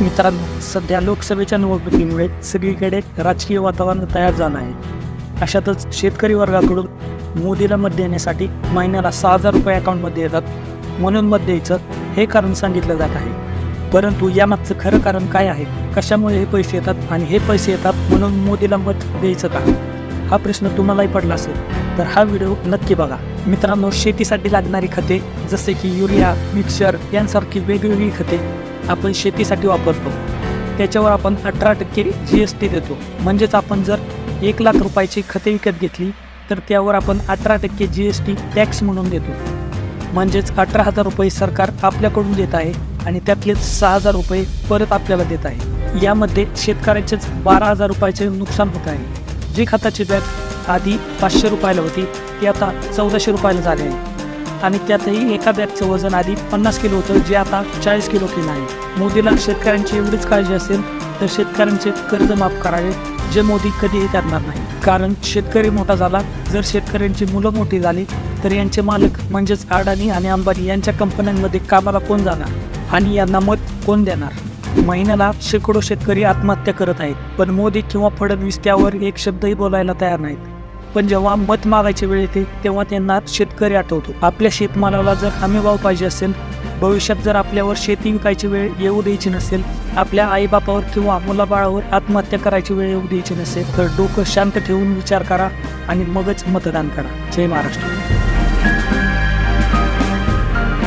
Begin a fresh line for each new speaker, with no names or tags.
मित्रांनो सध्या लोकसभेच्या निवडणुकीमुळे सगळीकडे राजकीय वातावरण तयार झालं आहे. अशातच शेतकरी वर्गाकडून मोदीला मत देण्यासाठी महिन्याला सहा हजार रुपये अकाउंटमध्ये येतात. म्हणून मत द्यायचं हे कारण सांगितलं जात आहे. परंतु यामागचं खरं कारण काय आहे? कशामुळे हे पैसे येतात आणि हे पैसे येतात म्हणून मोदीला मत द्यायचं का? हा प्रश्न तुम्हालाही पडला असेल तर हा व्हिडिओ नक्की बघा. मित्रांनो शेतीसाठी लागणारी खते जसे की युरिया मिक्सर यांसारखी वेगवेगळी खते आपण शेतीसाठी वापरतो. त्याच्यावर आपण अठरा टक्के जी एस टी देतो. म्हणजेच आपण जर एक लाख रुपयाची खते विकत घेतली तर त्यावर आपण अठरा टक्के जी एस टी टॅक्स म्हणून देतो. म्हणजेच अठरा हजार रुपये सरकार आपल्याकडून देत आहे आणि त्यातले सहा हजार रुपये परत आपल्याला देत आहे. यामध्ये शेतकऱ्याचेच बारा हजार रुपयाचे नुकसान होत आहे. जी खताची बॅग आधी पाचशे रुपयाला होती ती आता चौदाशे रुपयाला झाली आहे. आणि त्यातही एका बॅगचं वजन आधी पन्नास किलो होतं जे आता चाळीस किलो केलं आहे. मोदीला शेतकऱ्यांची एवढीच काळजी असेल तर शेतकऱ्यांचे कर्ज माफ करावे जे मोदी कधीही करणार नाही. कारण शेतकरी मोठा झाला जर शेतकऱ्यांची मुलं मोठी झाली तर यांचे मालक म्हणजेच अडाणी आणि अंबानी यांच्या कंपन्यांमध्ये कामाला कोण जाणार? आणि यांना मत कोण देणार? महिन्याला शेकडो शेतकरी आत्महत्या करत आहेत पण मोदी किंवा फडणवीस त्यावर एक शब्दही बोलायला तयार नाहीत. पण जेव्हा मत मागायची वेळ येते तेव्हा त्यांना शेतकरी आठवतो. आपल्या शेतमालाला जर हमी भाव पाहिजे असेल भविष्यात जर आपल्यावर शेती विकायची वेळ येऊ द्यायची नसेल आपल्या आईबापावर किंवा मुलाबाळावर आत्महत्या करायची वेळ येऊ द्यायची नसेल तर डोकं शांत ठेवून विचार करा आणि मगच मतदान करा. जय महाराष्ट्र.